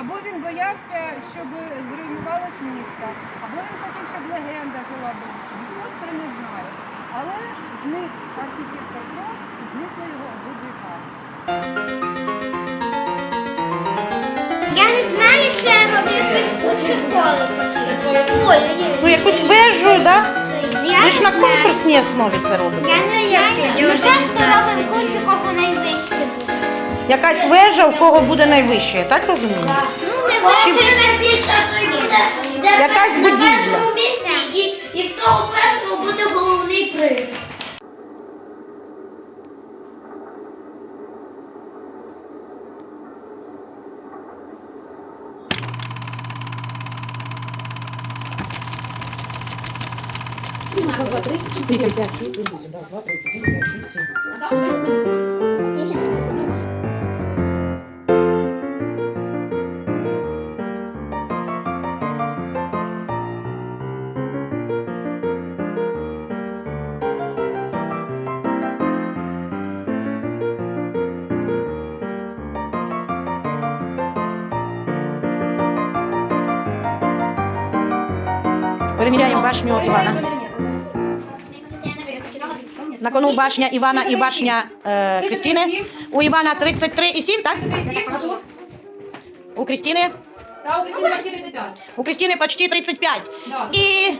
Або він боявся, щоб зруйнувалось місто, або він хотів, щоб легенда жила довше. Ніхто це не знає. Але зник архітектор Кров, зникли його обидві хати. Я не знаю, що я роблю якусь кучу школи Ну якусь вежу, да? я Ви ж на не знаю. конкурсній це робите. Я не знаю. Ми просто робимо кучу, кого найвище буде. Якась вежа, у кого буде найвище, так розумію? Ну, не буде найбільше, то й буде. де Якась на будівля. першому місці, і, і в того першого буде головний приз. Переміряємо башню Івана. На кону башня Івана і башня е, Крістіни. У Івана 33,7, так? А тут? У Крістіни? Та у Кристини почти 35. У Крістіни почти 35. Да. І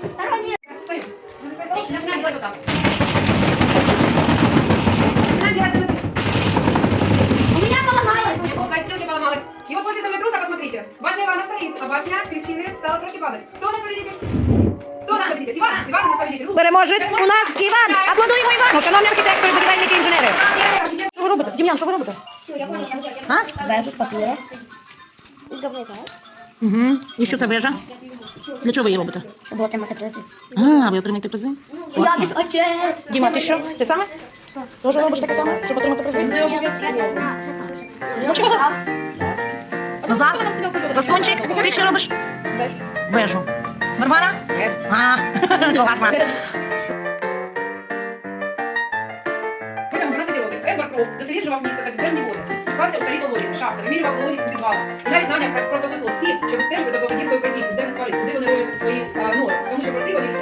Стою. Мы за свои столы начинаем делать вот так. Начинаем делать землетрус. У меня поломалось. Нет, вот на поломалась. И вот после землетруса посмотрите. Башня Ивана стоит, а башня Кристины стала трошки падать. Кто у нас победитель? Переможець у нас Іван. Аплодуємо Івану, шановні архітектори, будівельники, інженери. Що ви робите? Дім'ян, що ви робите? А? Вежу з папіру. Угу. І що це вежа? Для чого ви її робите? Щоб отримати призи. А, ви отримаєте призи? Класно. очей. Діма, ти що? Ти саме? Теж робиш таке саме, щоб отримати призи? Ну чого? Назад? Красунчик, ти що робиш? Вежу. Вежу. Варвара? А, класно. Протягом 12 років Едвард досліджував місто та підземні води, спускався у старі колодязі, шахти, вимірював колодязь у підвалах. Навіть наняв протовитло всі, щоб стежити за поведінкою притів підземних тварин, куди вони роють свої а, нори. Тому що проти вони,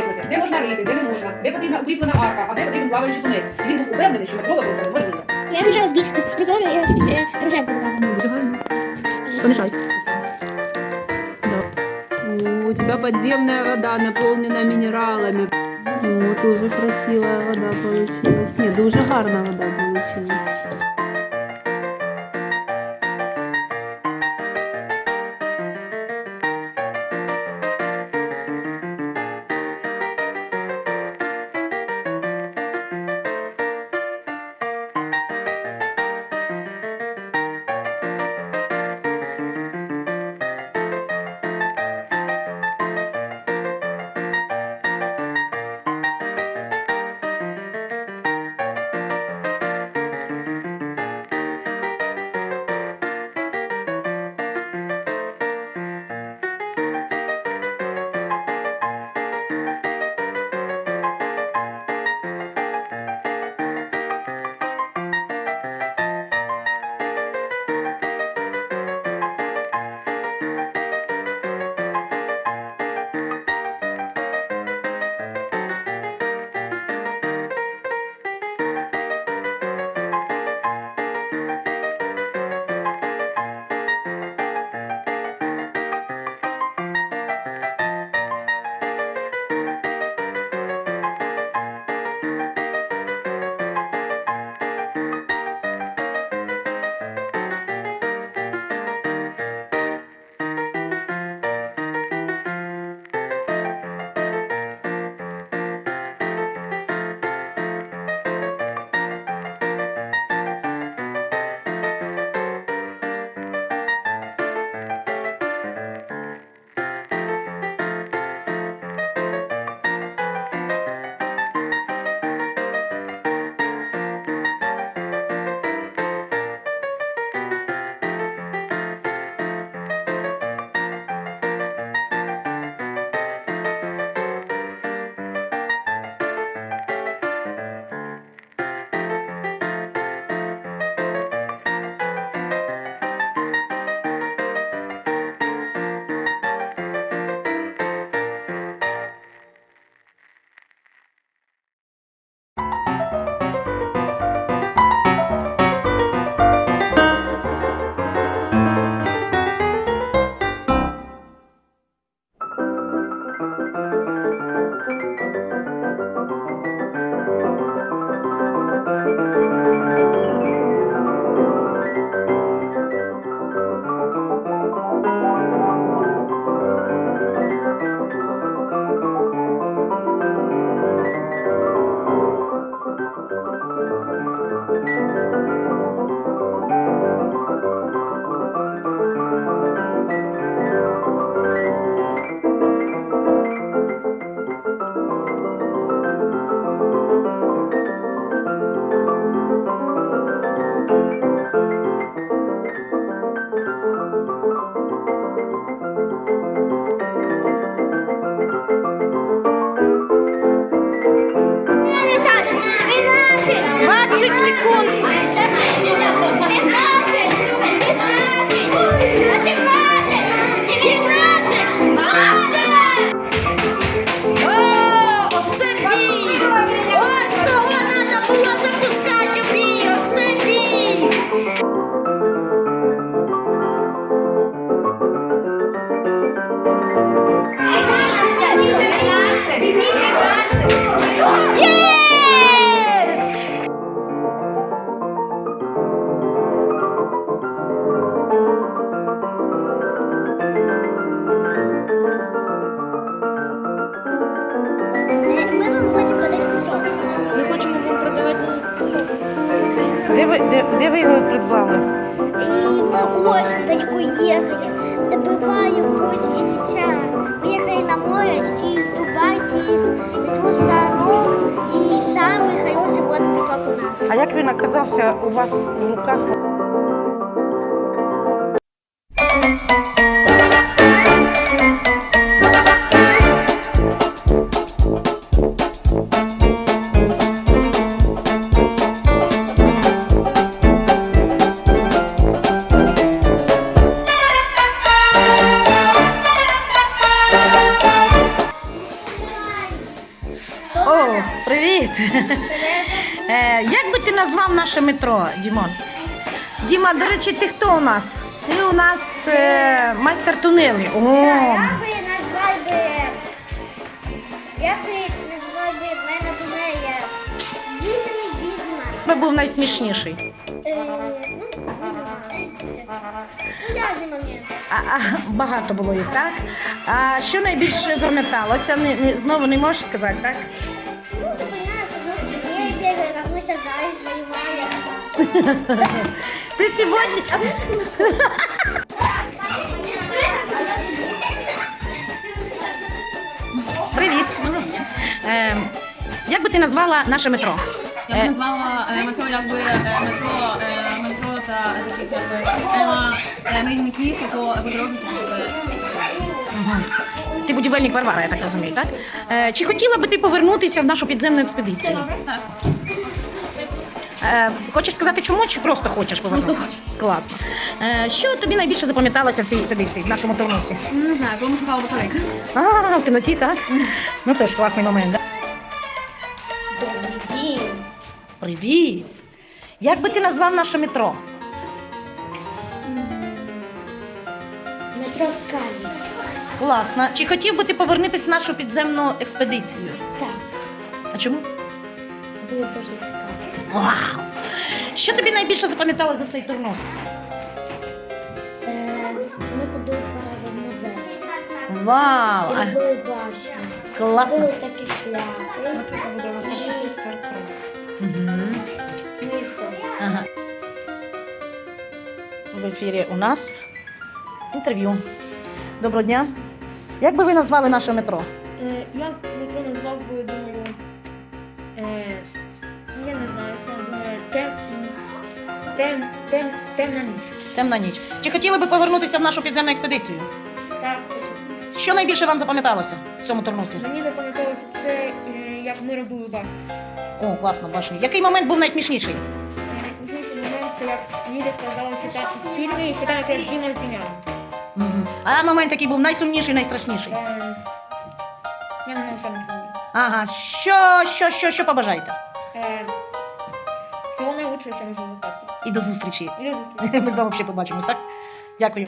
почав де можна рити, де не можна, де потрібна укріплена арка, а де потрібен плаваючий тунель. І він був упевнений, що метрова це неможливо. Я почала з гіг з призору і е, рожевку додала. Помішай. У тебя подземная вода наполнена минералами. О, тоже красивая вода получилась. Нет, дуже гарна вода получилась. його придбали? И мы очень далеко ехали. Добываем путь Ильича. Мы ехали на море через Дубай, через весьму страну. И самый хороший вот кусок у нас. А як він оказався у вас в руках? Е, як би ти назвав наше метро, Дімон? Діма, до речі, ти хто у нас? Ти у нас е, майстер тунелі. О, Я би назвав би... Я би назвав би мене тунеля Дімені Бізман. ви був найсмішніший. Е, ну, не знаю. Ну, моменти. А, а, багато було їх, так? А що найбільше запам'яталося? Не, не, знову не можеш сказати, так? Сажались, воевали. Ти сьогодні. Привіт. Е, як би ти назвала наше метро? Я б назвала е, метро якби е, метро, е, метро та таких якби е, або подорожників. якби. Ти будівельник Варвара, я так розумію, так? Е, чи хотіла би ти повернутися в нашу підземну експедицію? Так. Е, хочеш сказати, чому, чи просто хочеш повернутися? Класно. Е, що тобі найбільше запам'яталося в цій експедиції, в нашому турнусі? Ну, Не знаю, коли ми шукали. А, в темноті, так? Ну теж класний момент. Да? Добрый день. Привіт! Як би ти назвав наше метро? Метро Скалі. Класно. Чи хотів би ти повернутися в нашу підземну експедицію? Так, А чому? було дуже цікаво. Вау! Що тобі найбільше запам'яталося за цей турнус? Е, ми ходили два рази в музей. Вау! А, робили башню. класно. Були такі шляпи. Угу. Ну і все. Ага. В ефірі у нас інтерв'ю. Доброго дня. Як би ви назвали наше метро? Темна ніч. Чи хотіли би повернутися в нашу підземну експедицію? Так, Що найбільше вам запам'яталося в цьому турнусі? мені запам'яталося це, е, як ми робили башню. О, класно, башня. Який момент був найсмішніший? Е, Найсмішніший момент, це як Ніля сказала, що так фільми, і що якась зіна зіняла. Угу. А момент, який був найсумніший, найстрашніший? Е, Я не знаю, що не знаю. Ага, що, що, що, що побажаєте? Е, Всього найкращого, що можу І до зустрічі. Ми з вами ще побачимось, так? Дякую.